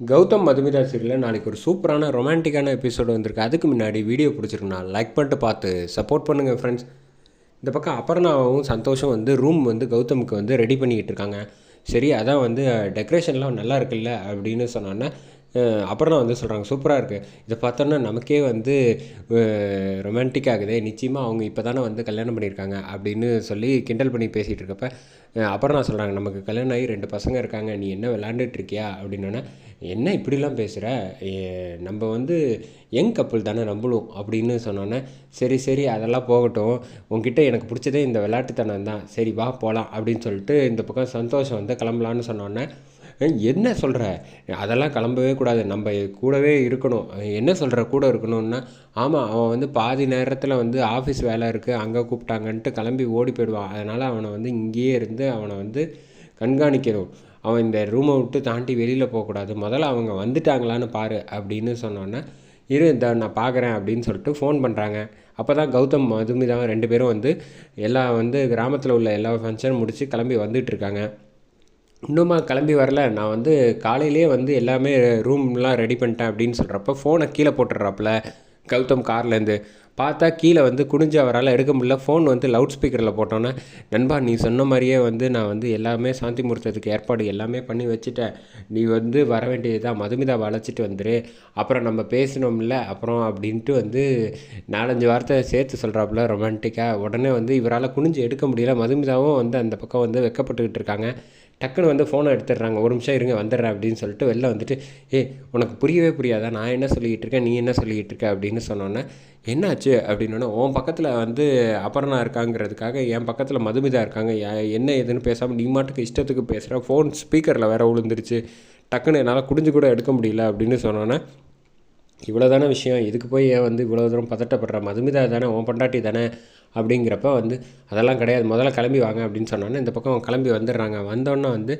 கௌதம் மதுமிதா சீரியலில் நாளைக்கு ஒரு சூப்பரான ரொமான்டிக்கான எபிசோடு வந்திருக்கு. அதுக்கு முன்னாடி வீடியோ பிடிச்சிருக்குண்ணா லைக் பண்ணிட்டு பார்த்து சப்போர்ட் பண்ணுங்கள் ஃப்ரெண்ட்ஸ் இந்த பக்கம் அபர்ணாவும் சந்தோஷம் வந்து ரூம் வந்து கௌதமுக்கு வந்து ரெடி பண்ணிக்கிட்டு இருக்காங்க. சரி அதான் வந்து டெக்கரேஷன்லாம் நல்லா இருக்குல்ல அப்படின்னு சொன்னோன்னே அப்புறம் வந்து சொல்கிறாங்க சூப்பராக இருக்குது இதை பார்த்தோன்னா நமக்கே வந்து ரொமான்டிக் ஆகுது. நிச்சயமாக அவங்க இப்போ தானே வந்து கல்யாணம் பண்ணியிருக்காங்க. அப்படின்னு சொல்லி கிண்டல் பண்ணி பேசிகிட்டு இருக்கப்ப அப்புறம் நான் சொல்கிறாங்க நமக்கு கல்யாணம் ஆகி ரெண்டு பசங்க இருக்காங்க. நீ என்ன விளாண்டுட்டு இருக்கியா? அப்படின்னோடனே என்ன இப்படிலாம் பேசுகிற நம்ம வந்து யங் கப்பல் தானே நம்மளும் அப்படின்னு சொன்னோன்னே சரி சரி அதெல்லாம் போகட்டும். உங்ககிட்ட எனக்கு பிடிச்சதே இந்த விளையாட்டுத்தனம் தான். சரி வா போகலாம் அப்படின்னு சொல்லிட்டு இந்த பக்கம் சந்தோஷம் வந்து கிளம்பலான்னு சொன்னோன்னே என்ன சொல்கிற அதெல்லாம் கிளம்பவே கூடாது. நம்ம கூடவே இருக்கணும். என்ன சொல்கிற கூட இருக்கணும்னா ஆமாம் அவன் வந்து பாதி நேரத்தில் வந்து ஆஃபீஸ் வேலை இருக்குது அங்கே கூப்பிட்டாங்கன்ட்டு கிளம்பி ஓடி போயிடுவான். அதனால் அவனை வந்து இங்கேயே இருந்து அவனை வந்து கண்காணிக்கணும். அவன் இந்த ரூமை விட்டு தாண்டி வெளியில் போகக்கூடாது. முதல்ல அவங்க வந்துட்டாங்களான்னு பாரு அப்படின்னு சொன்னோன்னே இரு இந்த நான் பார்க்குறேன் அப்படின்னு சொல்லிட்டு ஃபோன் பண்ணுறாங்க அப்போ தான் கௌதம் மதுமிதாவும் ரெண்டு பேரும் வந்து எல்லா வந்து கிராமத்தில் உள்ள எல்லா ஃபங்க்ஷனும் முடித்து கிளம்பி வந்துட்டுருக்காங்க இன்னுமா கிளம்பி வரல. நான் வந்து காலையிலே வந்து எல்லாமே ரூம்லாம் ரெடி பண்ணிட்டேன் அப்படின்னு சொல்கிறப்ப ஃபோனை கீழே போட்டுடுறாப்புல. கௌதம் கார்லேருந்து பார்த்தா கீழே வந்து குனிஞ்சு அவரால் எடுக்க முடியல. ஃபோன் வந்து லவுட் ஸ்பீக்கரில் போட்டோன்னே நண்பா நீ சொன்ன மாதிரியே வந்து நான் வந்து எல்லாமே சாந்தி முகூர்த்தத்துக்கு ஏற்பாடு எல்லாமே பண்ணி வச்சுட்டேன். நீ வந்து வர வேண்டியதுதான். மதுமிதா வளைச்சிட்டு வந்துரு. அப்புறம் நம்ம பேசினோம்ல. அப்புறம் அப்படின்ட்டு வந்து நாலஞ்சு வார்த்தை சேர்த்து சொல்கிறாப்புல ரொமான்டிக்காக உடனே வந்து இவரால் குனிஞ்சு எடுக்க முடியல. மதுமிதாவும் வந்து அந்த பக்கம் வந்து வெக்கப்பட்டுக்கிட்டு இருக்காங்க. டக்குன்னு வந்து ஃபோனை எடுத்துடுறாங்க. ஒரு நிமிஷம் இருங்க வந்துடுறேன் அப்படின்னு சொல்லிட்டு வெளில வந்துட்டு ஏ உனக்கு புரியவே புரியாதா? நான் என்ன சொல்லிக்கிட்டு இருக்கேன் நீ என்ன சொல்லிக்கிட்டு இருக்க அப்படின்னு சொன்னோன்னே என்னாச்சு? அப்படின்னோடனே உன் பக்கத்தில் வந்து அபர்ணா இருக்காங்கிறதுக்காக என் பக்கத்தில் மதுமிதா இருக்காங்க. என்ன ஏதுன்னு பேசாமல் நீ மாட்டுக்கு இஷ்டத்துக்கு பேசுகிற ஃபோன் ஸ்பீக்கரில் வேறு விழுந்துருச்சு டக்குன்னு என்னால் குடிஞ்சு கூட எடுக்க முடியல. அப்படின்னு சொன்னோன்னே இவ்வளோ தானே விஷயம்? இதுக்கு போய் ஏன் வந்து இவ்வளோ தூரம் பதட்டப்படுற? மதுமிதா தானே உன் பொண்டாட்டி தானே அப்படிங்கிறப்ப வந்து அதெல்லாம் கிடையாது முதல்ல கிளம்பி வாங்க அப்படின்னு சொன்னோன்னே இந்த பக்கம் கிளம்பி வந்துடுறாங்க. வந்தோன்னே வந்து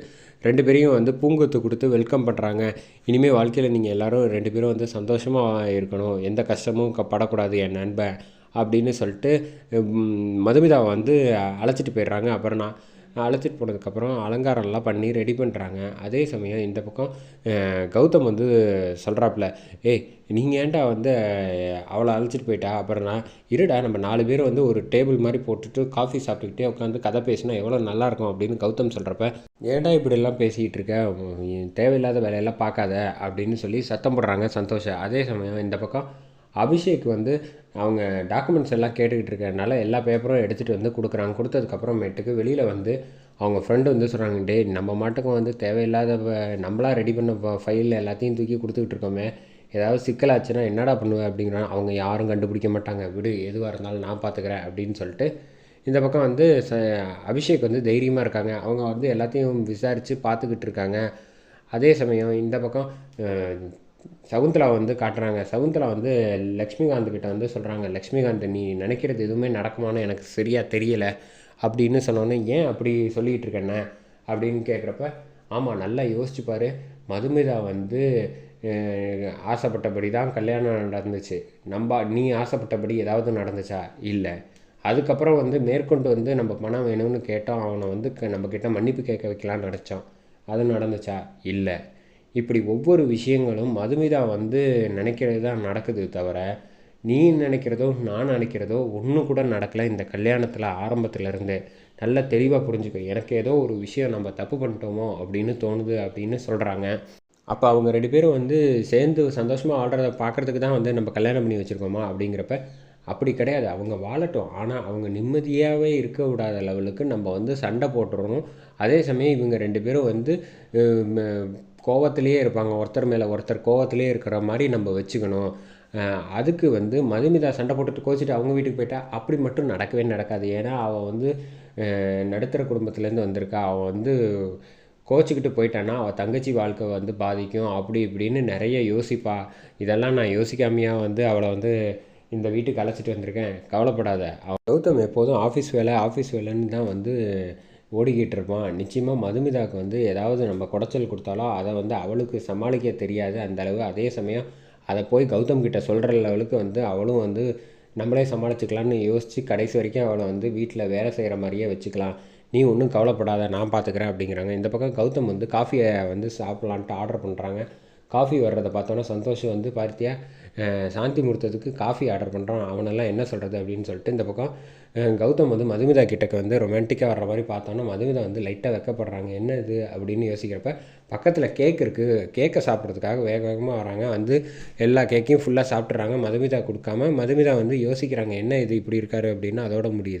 ரெண்டு பேரையும் வந்து பூங்கொத்து கொடுத்து வெல்கம் பண்ணுறாங்க இனிமேல் வாழ்க்கையில் நீங்கள் எல்லோரும் ரெண்டு பேரும் வந்து சந்தோஷமாக இருக்கணும். எந்த கஷ்டமும் படக்கூடாது என் நண்பன் அப்படின்னு சொல்லிட்டு மதுமிதாவை வந்து அழைச்சிட்டு போயிடுறாங்க. அப்புறம் நான் அழைச்சிட்டு போனதுக்கப்புறம் அலங்காரம்லாம் பண்ணி ரெடி பண்ணுறாங்க அதே சமயம் இந்த பக்கம் கௌதம் வந்து சொல்கிறாப்புல ஏய் நீங்கள் ஏன்டா வந்து அவளை அழைச்சிட்டு போயிட்டா? அப்புறம் நான் இருடா நம்ம நாலு பேர் வந்து ஒரு டேபிள் மாதிரி போட்டுட்டு காஃபி சாப்பிட்டுக்கிட்டே உட்காந்து கதை பேசினா எவ்வளோ நல்லாயிருக்கும்? அப்படின்னு கௌதம் சொல்கிறப்ப ஏன்டா இப்படிலாம் பேசிக்கிட்டு இருக்க? தேவையில்லாத வேலையெல்லாம் பார்க்காத. அப்படின்னு சொல்லி சத்தம் போடுறாங்க சந்தோஷம் அதே சமயம் இந்த பக்கம் அபிஷேக் வந்து அவங்க டாக்குமெண்ட்ஸ் எல்லாம் கேட்டுக்கிட்டு இருக்கிறதுனால எல்லா பேப்பரும் எடுத்துகிட்டு வந்து கொடுக்குறாங்க. கொடுத்ததுக்கப்புறமேட்டுக்கு வெளியில் வந்து அவங்க ஃப்ரெண்டு வந்து சொல்கிறாங்க டே நம்ம மாட்டுக்கும் வந்து தேவையில்லாத நம்மளாக ரெடி பண்ண ஃபைல் எல்லாத்தையும் தூக்கி கொடுத்துக்கிட்டு இருக்கோமே. ஏதாவது சிக்கலாச்சுன்னா என்னடா பண்ணுவேன் அப்படிங்கிறாங்க. அவங்க யாரும் கண்டுபிடிக்க மாட்டாங்க. விடு எதுவாக இருந்தாலும் நான் பார்த்துக்கிறேன் அப்படின்னு சொல்லிட்டு இந்த பக்கம் வந்து ச அபிஷேக் வந்து தைரியமாக இருக்காங்க. அவங்க வந்து எல்லாத்தையும் விசாரித்து பார்த்துக்கிட்டு இருக்காங்க. அதே சமயம் இந்த பக்கம் சகுந்தலா வந்து காட்டுறாங்க. சகுந்தலா வந்து லக்ஷ்மிகாந்த் கிட்ட வந்து சொல்கிறாங்க லக்ஷ்மிகாந்த் நீ நினைக்கிறது எதுவுமே நடக்குமான்னு எனக்கு சரியாக தெரியலை. அப்படின்னு சொன்னோன்னே ஏன் அப்படி சொல்லிகிட்டு இருக்கேன்ன அப்படின்னு கேட்குறப்ப ஆமாம் நல்லா யோசிச்சுப்பார் மதுமிதா வந்து ஆசைப்பட்டபடி தான் கல்யாணம் நடந்துச்சு. நம்ம நீ ஆசைப்பட்டபடி ஏதாவது நடந்துச்சா? இல்லை. அதுக்கப்புறம் வந்து மேற்கொண்டு வந்து நம்ம பணம் வேணும்னு கேட்டோம். அவனை வந்து நம்மக்கிட்ட மன்னிப்பு கேட்க வைக்கலான்னு நினச்சோம். அது நடந்துச்சா? இல்லை. இப்படி ஒவ்வொரு விஷயங்களும் மதுமிதா வந்து நினைக்கிறது தான் நடக்குது தவிர நீ நினைக்கிறதோ நான் நினைக்கிறதோ ஒன்றும் கூட நடக்கலை. இந்த கல்யாணத்தில் ஆரம்பத்துலேருந்தே நல்லா தெளிவாக புரிஞ்சுக்க. எனக்கு ஏதோ ஒரு விஷயம் நம்ம தப்பு பண்ணிட்டோமோ அப்படின்னு தோணுது அப்படின்னு சொல்கிறாங்க அப்போ அவங்க ரெண்டு பேரும் வந்து சேர்ந்து சந்தோஷமாக ஆடுறத பார்க்குறதுக்கு தான் வந்து நம்ம கல்யாணம் பண்ணி வச்சுருக்கோமா அப்படிங்கிறப்ப அப்படி கிடையாது. அவங்க வாழட்டும். ஆனால் அவங்க நிம்மதியாகவே இருக்க விடாத லெவலுக்கு நம்ம வந்து சண்டை போட்டுறணும். அதே சமயம் இவங்க ரெண்டு பேரும் வந்து கோவத்திலேயே இருப்பாங்க. ஒருத்தர் மேலே ஒருத்தர் கோவத்திலே இருக்கிற மாதிரி நம்ம வச்சுக்கணும். அதுக்கு வந்து மதுமிதா சண்டை போட்டுட்டு கோச்சிட்டு அவங்க வீட்டுக்கு போயிட்டா அப்படி மட்டும் நடக்கவே நடக்காது. ஏன்னா அவள் வந்து நடுத்தர குடும்பத்துலேருந்து வந்திருக்கா. அவள் வந்து கோச்சிக்கிட்டு போயிட்டான்னா அவள் தங்கச்சி வாழ்க்கை வந்து பாதிக்கும். அப்படி இப்படின்னு நிறைய யோசிப்பா. இதெல்லாம் நான் யோசிக்காமையாக வந்து அவளை வந்து இந்த வீட்டுக்கு அழைச்சிட்டு வந்திருக்கேன். கவலைப்படாத. அவள் கௌதம் எப்போதும் ஆஃபீஸ் வேலை ஆஃபீஸ் வேலைன்னு தான் வந்து ஓடிக்கிட்டு இருப்பான் நிச்சயமாக மதுமிதாவுக்கு வந்து ஏதாவது நம்ம குடைச்சல் கொடுத்தாலும் அதை வந்து அவளுக்கு சமாளிக்க தெரியாது அந்தளவு அதே சமயம் அதை போய் கௌதம் கிட்ட சொல்கிற லெவலுக்கு வந்து அவளும் வந்து நம்மளே சமாளிச்சுக்கலான்னு யோசித்து கடைசி வரைக்கும் அவளை வந்து வீட்டில் வேலை செய்கிற மாதிரியே வச்சுக்கலாம். நீ ஒன்றும் கவலைப்படாத நான் பார்த்துக்கிறேன் அப்படிங்கிறாங்க. இந்த பக்கம் கௌதம் வந்து காஃபியை வந்து சாப்பிட்லான்ட்டு ஆர்டர் பண்ணுறாங்க காஃபி வர்றதை பார்த்தோன்னே சந்தோஷம் வந்து பார்த்தியா சாந்தி முகூர்த்தத்துக்கு காஃபி ஆர்டர் பண்ணுறான் அவனெல்லாம் என்ன சொல்கிறது அப்படின்னு சொல்லிட்டு இந்த பக்கம் கௌதம் வந்து மதுமிதா கிட்டக்கு வந்து ரொமான்டிக்காக வர்ற மாதிரி பார்த்தோன்னா மதுமிதா வந்து லைட்டாக வைக்கப்படுறாங்க. என்ன இது அப்படின்னு யோசிக்கிறப்ப பக்கத்தில் கேக் இருக்குது கேக்கை சாப்பிட்றதுக்காக வேக வேகமாக வராங்க வந்து எல்லா கேக்கையும் ஃபுல்லாக சாப்பிட்றாங்க மதுமிதா கொடுக்காம மதுமிதா வந்து யோசிக்கிறாங்க என்ன இது இப்படி இருக்காரு அப்படின்னு அதோட முடியுது.